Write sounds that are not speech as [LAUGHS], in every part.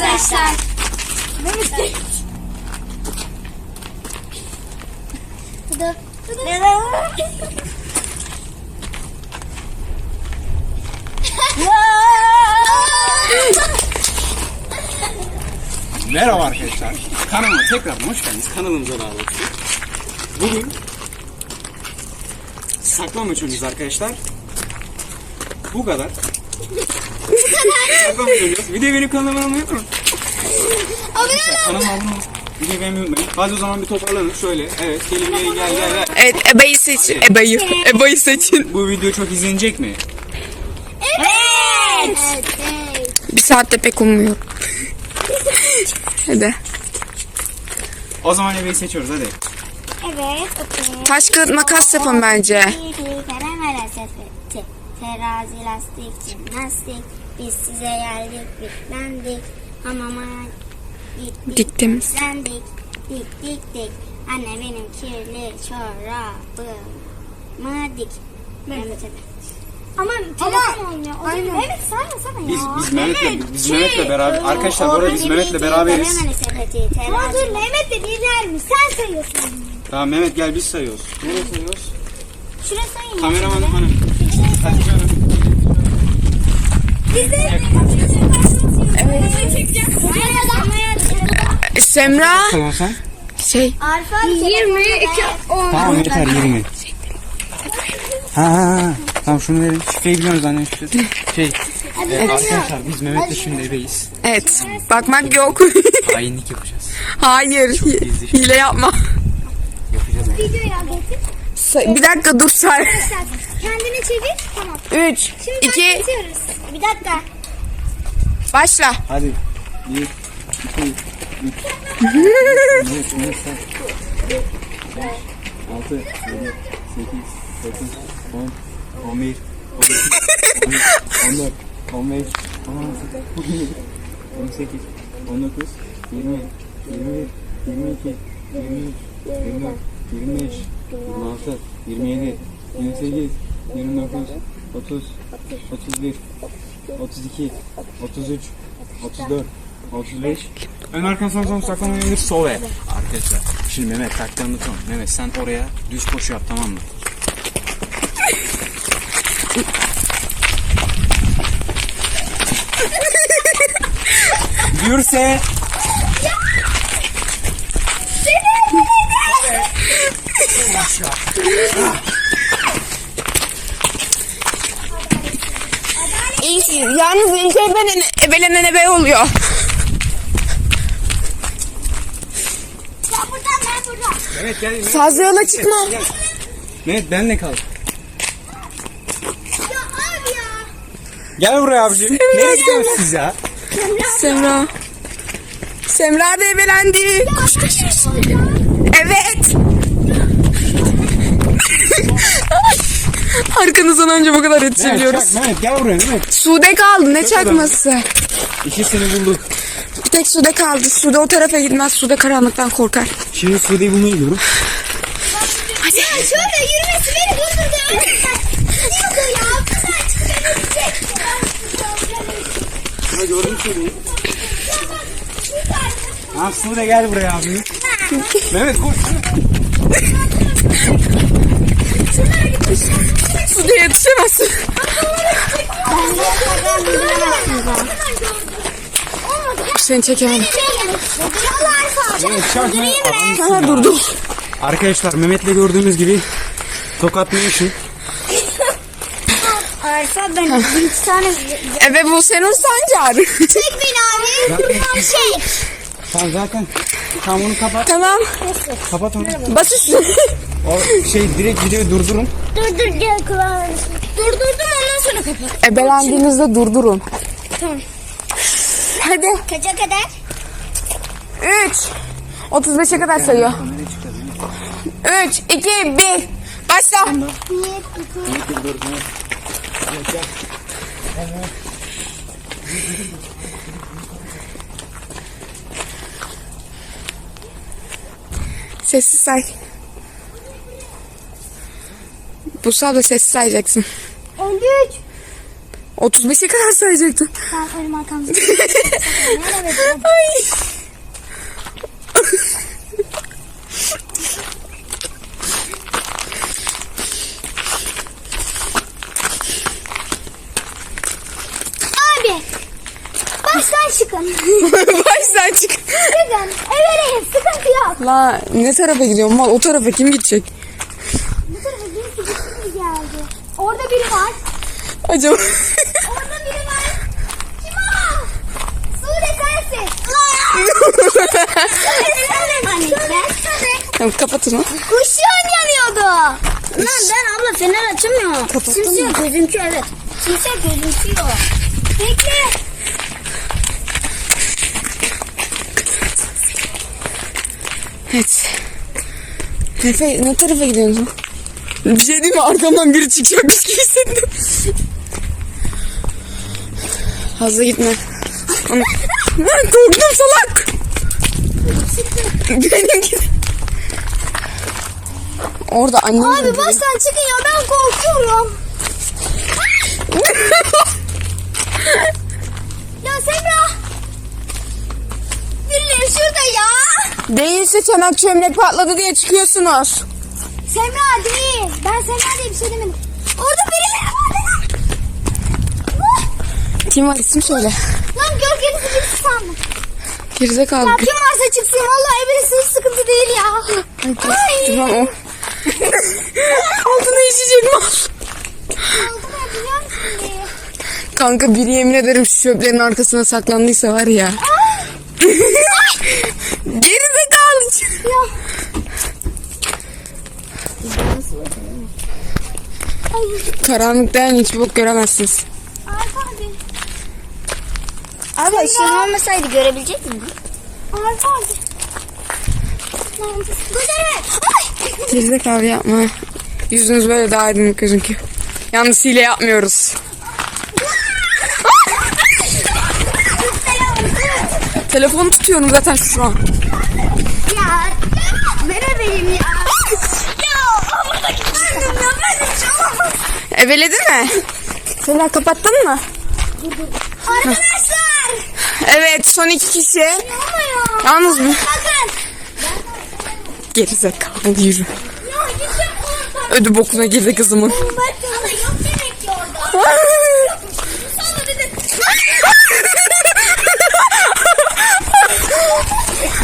arkadaşlar. Dur. Merhaba arkadaşlar. Kanalıma tekrar hoş geldiniz. Kanalımıza daha doğrusu. Bugün saklanmaç oynuyoruz arkadaşlar. Bu kadar. Oynuyoruz. Videoyu benim kanalıma almayı unutmayın. Arkadaşlar kanalıma abone olun. Videoyu beğenmeyi unutmayın. Hadi o zaman bir toparlanın. Şöyle. Evet gelin gelin gel gel gel. Evet ebeyi seç. Ebeyi. Ebeyi seçin. Bu video çok izlenecek mi? Evet. Evet. Bir saatte pek ummuyorum. Hadi. O zaman ebeyi seçiyoruz hadi. Evet. okey. Taş kağıt makas yapın bence. Terazi, lastik, jimnastik. Biz size geldik, bitlendik. Hamama gittik, Diktim. bitlendik. Dik dik dik. Anne benim kirli çorabımı dik. Mehmet'e de. Ama telefon oynuyor. Aynen. Evet sen sana ya. Biz biz Mehmet'le biz Mehmet'le beraber arkadaşlar bu arada biz Mehmet'le beraberiz. Sepeti. Ama dur Mehmet de dinler mi? Sen sayıyorsun. Tamam Mehmet gel biz sayıyoruz. Nereye sayıyoruz? Şurası sayın. Kameraman hanım. Semra. Tamam sen. Şey. Arfa 22 10. Tamam yeter 20. Ha ha ha. Tamam şunu verin. Şifreyi biliyoruz annem şifresi. Şey. e, arkadaşlar biz Mehmet'le şimdi ebeyiz. Evet. Bakmak yok. [LAUGHS] Hainlik yapacağız. Hayır. gizli şey. Hile yapma. Yapacağız. Videoya getir. Say- Bir dakika dur say. Kendini çevir. Tamam. 3, Şimdi 2, başlatıyoruz. Bir dakika. başla. Hadi. 1, 2, 3. Evet, evet, sen. 6, 7, 8, 9, 10, 11, 12, 13, 14, 15, 16, 17, 18, 19, 20, 21, 22, 23, 24, 25, 26, 27, 28, 29, 30, 31, 32, 33, 34, 35. Ön arkan son son saklamayı indir sol el. Arkadaşlar şimdi Mehmet taktiği anlatalım. Mehmet sen oraya düz koşu yap tamam mı? Yürse. İlk, yalnız ilk ebelen, ebelenen ebe oluyor. Ben buradan ben buradan. Mehmet gel. Mehmet, Fazla yola çıkma. gel. Mehmet benle kal. Ya abi ya. Gel buraya abicim. Nereye gidiyorsunuz siz ya? Semra. Semra da ebelendi. Koş koş koş. Evet. Arkanızdan önce bu kadar Mehmet, yetişebiliyoruz. çak, Mehmet gel buraya Mehmet. Sude kaldı. Ne çakması? İkisini bulduk. Bir tek Sude kaldı. Sude o tarafa gitmez. Sude karanlıktan korkar. Şimdi Sude'yi bulmaya gidiyorum. Hadi. Ya şöyle yürümesi beni durdurdu. Gidiyordu ya. Kızlar çıktı beni gidecek. Ha gördüm Sude'yi. Ha Sude gel buraya abi. Mehmet koş. Sude yetişemezsin. Seni çekemem. Ha durdum. Arkadaşlar Mehmet'le gördüğünüz gibi tokatlayışın. Arfa ben bir tane Ebe bu senin sancar. çek beni abi. Çek. Tamam zaten. Tamam onu kapat. tamam. Kapat onu. Bas üstüne. O şey direkt videoyu durdurun. Dur dur gel kulağını. Durdurdum ondan sonra kapat. Ebelendiğinizde durdurun. Tamam. Hadi. Kaça kadar? 3. 35'e kadar sayıyor. 3, 2, 1. Başla. Bir, iki, Sessiz say. Bu da sessiz sayacaksın. 53. 35'e kadar sayacaktın. Ben önüm arkamda. Ay. Abi. Baştan çıkın. [LAUGHS] Baştan çık. Çıkın. Evereyim. La ne tarafa gidiyorum? Mal o tarafa kim gidecek? Bu tarafa birisi gitti geldi? Orada biri var. Acaba? Orada biri var. Kim o? Sude sensin. Hani ben Tamam kapatın o. Işığın yanıyordu. Lan ben abla fener açamıyorum. Kapattın Simsiyah gözümkü evet. Simsiyah gözümküyor. Bekle. Efe ne tarafa gidiyorsun? Bir şey değil mi? Arkamdan biri çıkacakmış gibi hissettim. Fazla gitme. Ana- Ben korktum salak. [LAUGHS] Benimki. Orada annem. Abi baştan çıkın ya ben korkuyorum. [LAUGHS] ya Semra. Birileri şurada ya. Değilse çanak çömlek patladı diye çıkıyorsunuz. Semra değil. Ben Semra diye bir şey demedim. Orada birileri var. Kim var isim söyle. Lan gölgenizi birisi sandım. Gerizekalı. Ya kim varsa çıksın. Vallahi birisi hiç sıkıntı değil ya. Ay. O. Altına işecek mal. Biliyor musun diye. Kanka biri yemin ederim şu çöplerin arkasına saklandıysa var ya. Gerizekalı. Ay. Karanlıkta yani hiç bok göremezsiniz. Arif abi. Abi ışığın olmasaydı görebilecek miydin? Arif abi. Gözlerime. Ay. Gerizekalı yapma. Yüzünüz böyle daha aydınlık gözüküyor. Yalnız hile yapmıyoruz. Telefonu tutuyorum zaten şu an. Eveledi mi? Selam kapattın mı? Arkadaşlar. Evet son iki kişi. Olmuyor. Yalnız mı? Bakın. Gerizekalı yürü. Ödü bokuna girdi kızımın. Bak ama yok demek ki orada. Sonra dedi.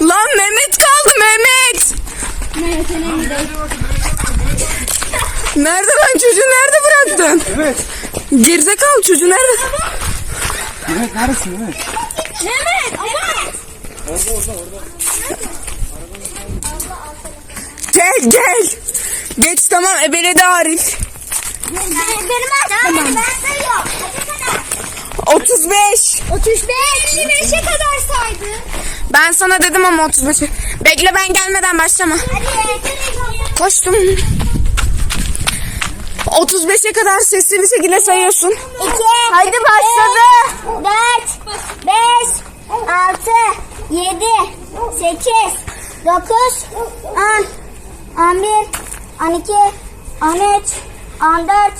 Lan Mehmet kaldı Mehmet. Nerede lan çocuğu nerede bıraktın? Evet. Gerizekalı çocuğu nerede? Evet neredesin evet. Mehmet. Mehmet. Gel gel. Geç tamam ebeledi Arif. Benim tamam. Ben sayıyorum. Kaça kadar? 35. 35. 55'e kadar saydı. Ben sana dedim ama 35. Bekle ben gelmeden başlama. Hadi. Koştum. 35'e kadar sesli bir şekilde sayıyorsun. 2. Hadi başladı. 4. 5. 6. 7. 8. 9. 10. 11. 12. 13. 14.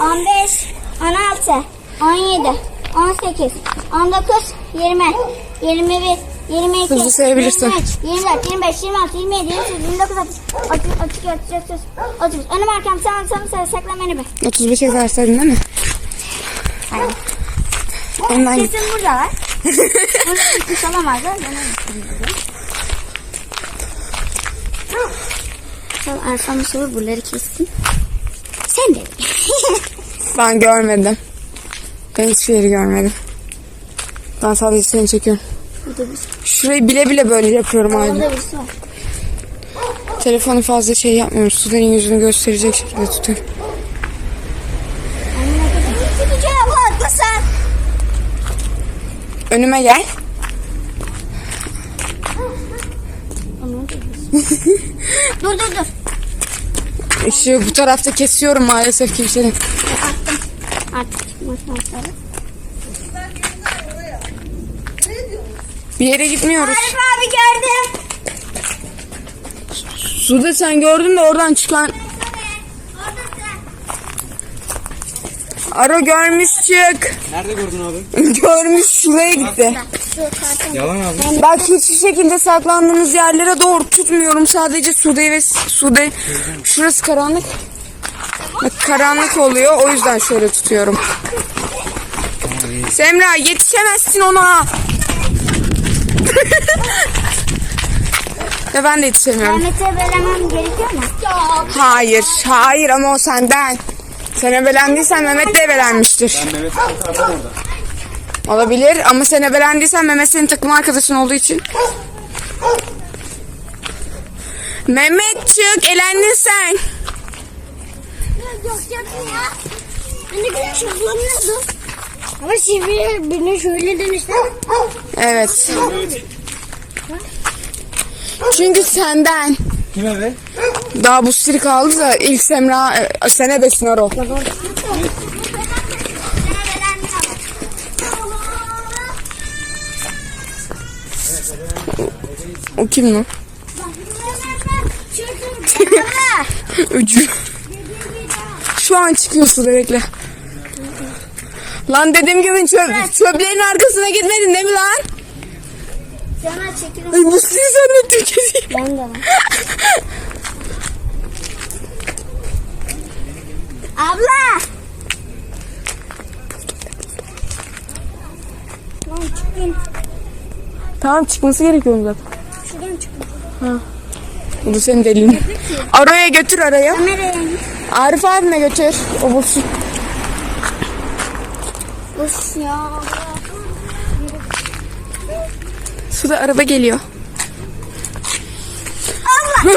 15. 16. 17. 18. 19. 20. 21. 22. Hızlı sayabilirsin. 23, 24, 25, 26, 27, 28, 29, 30, 30, 32, 33, 34, 35. Önüm arkam sağım sağım sağım saklan beni be. 35'e kadar saydın değil mi? Ondan Kesin burada var. Burada olamazlar. Ben onu düşünüyorum. Tamam Erfan Mustafa buraları kessin. Sen de. [LAUGHS] ben görmedim. Ben hiçbir yeri görmedim. Ben sadece seni çekiyorum. Şurayı bile bile böyle yapıyorum aynı. Telefonu fazla şey yapmıyorum. Sude'nin yüzünü gösterecek şekilde tutuyorum. Önüme gel. [LAUGHS] Dur dur dur. Işığı bu tarafta kesiyorum maalesef kimsenin. Attım. Artık çıkmasın Bir yere gitmiyoruz. Arif abi gördüm. Sude sen gördün de oradan çıkan... Aro görmüş çık. Nerede gördün abi? [LAUGHS] Görmüş şuraya gitti. Yalan abi. Bak hiçbir şekilde saklandığınız yerlere doğru tutmuyorum. Sadece Sude ve Sude. Şurası karanlık. Bak karanlık oluyor. O yüzden şöyle tutuyorum. Semra yetişemezsin ona. [LAUGHS] ya ben de yetişemiyorum. Mehmet'e veremem gerekiyor mu? Hayır, hayır ama o senden. Sen ebelendiysen Mehmet de ebelenmiştir. Ben Mehmet'i kurtardım orada. Olabilir ama sen ebelendiysen Mehmet senin takım arkadaşın olduğu için. Mehmet çık, elendin sen. Yok yapma ya. Hani güneş hızlanıyordu. Ama şimdi birine şöyle dönüştü. Evet. Çünkü senden. Kime be? Daha bu siri kaldı da ilk Semra e, sen ebesin Aro. O kim lan? Ucu. [LAUGHS] Şu an çıkıyorsun bekle. Lan dediğim gibi çöp, çöplerin arkasına gitmedin değil mi lan? Sana çekilin. Ay bu siri zannettim kesin. Ben de. Abla. Lan çıkayım. Tamam çıkması gerekiyor zaten. Şuradan çıkayım. Bu senin delilin. Araya götür araya. Nereye? Arif abime götür. O bulsun. Suda araba geliyor. Abi. [LAUGHS]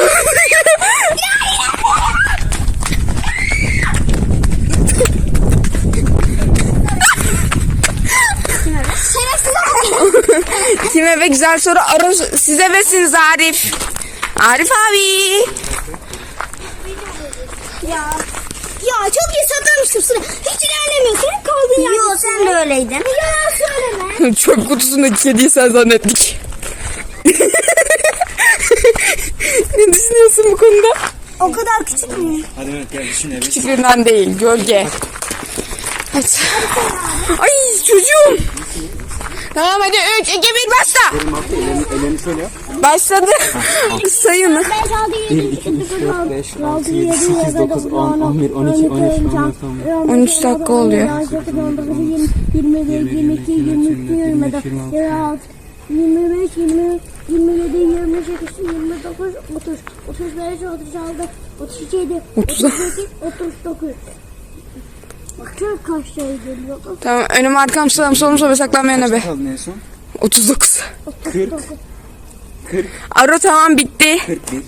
Kime ve güzel soru arı size vesiniz Arif. Arif abi. Ya. Ya çok iyi saklamıştım sıra. Hiç ilerlemiyorsun. Hep kaldın yani. Yok sen de öyleydin. Ya söyleme. [LAUGHS] Çöp kutusundaki kediyi sen zannettik. [LAUGHS] ne düşünüyorsun bu konuda? O kadar küçük mü? Hadi Mehmet gel düşün eve. Küçüklüğünden değil, gölge. Hadi. Ay çocuğum. Tamam hadi 3, 2, 1 başla. Benim altı ellerini, ellerini şöyle yap. Başladı. Sayın. 5, 6, 7, 1, 2, 3, 4, 5, 6, 7, 8, 9, 10, 11, 12, 13, 14, 15. 13 dakika oluyor. 21, 22, 23, 24, 26, 25, 20, 27, 28, 29, 30, 35, 36, 37, 38, 39. Bakın kaç şey geliyor. Tamam önüm arkam sağım solum sobe saklanmayan ebe. Kaldın en son. 39. 40, 40, Aro tamam bitti. 41,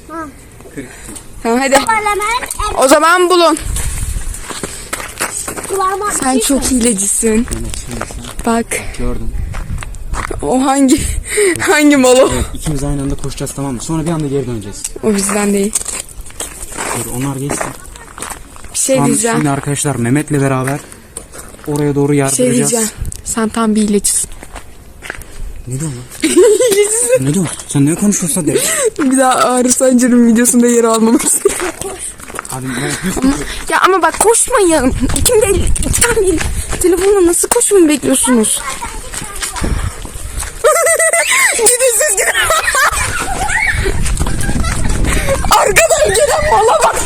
42. Tamam hadi. O zaman bulun. kulağıma Sen çok hilecisin. Bak gördün. o hangi hangi mal o? Evet ikimiz aynı anda koşacağız tamam mı? Sonra bir anda geri döneceğiz. O bizden değil. Dur onlar geçsin. Şey Tamam, diyeceğim. şimdi arkadaşlar Mehmet'le beraber oraya doğru şey yardıracağız. diyeceğim. Sen tam bir hilecisin. Ne diyorsun lan? [LAUGHS] ne diyorsun? Sen ne konuşuyorsun de? Bir daha Ağrı Sancar'ın videosunda yer almamak. Hadi Mehmet düz Ya ama bak koşmayın. Kim değil? Sen değil. Telefonla nasıl koşmayı bekliyorsunuz? [LAUGHS] gidin siz gidin. [LAUGHS] Arkadan gelen mala bak.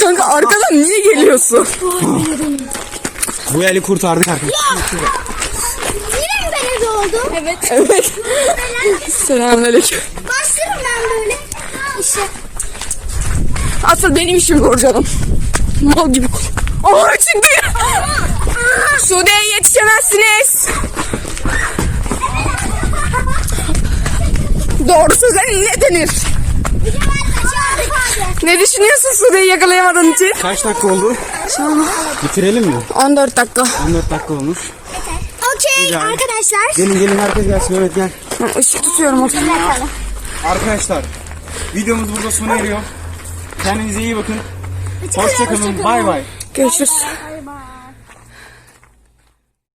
Kanka arkadan niye geliyorsun? Bu eli kurtardık arkadaşlar. Yine mi ben ebe oldum? Evet. Evet. Selamünaleyküm. Başlarım ben böyle. İşte. Asıl benim işim zor canım. Mal gibi çıktı ya. Sude'ye yetişemezsiniz. Doğru söze ne denir? Ne düşünüyorsun Sude'yi yakalayamadığın için? Kaç dakika oldu? Bitirelim mi? 14 dakika. 14 dakika olmuş. Okey arkadaşlar. Gelin gelin herkes gelsin Mehmet gel. Ben ışık tutuyorum o zaman. Bakalım. Arkadaşlar videomuz burada sona eriyor. Kendinize iyi bakın. Hoşçakalın. Bay bay. Görüşürüz.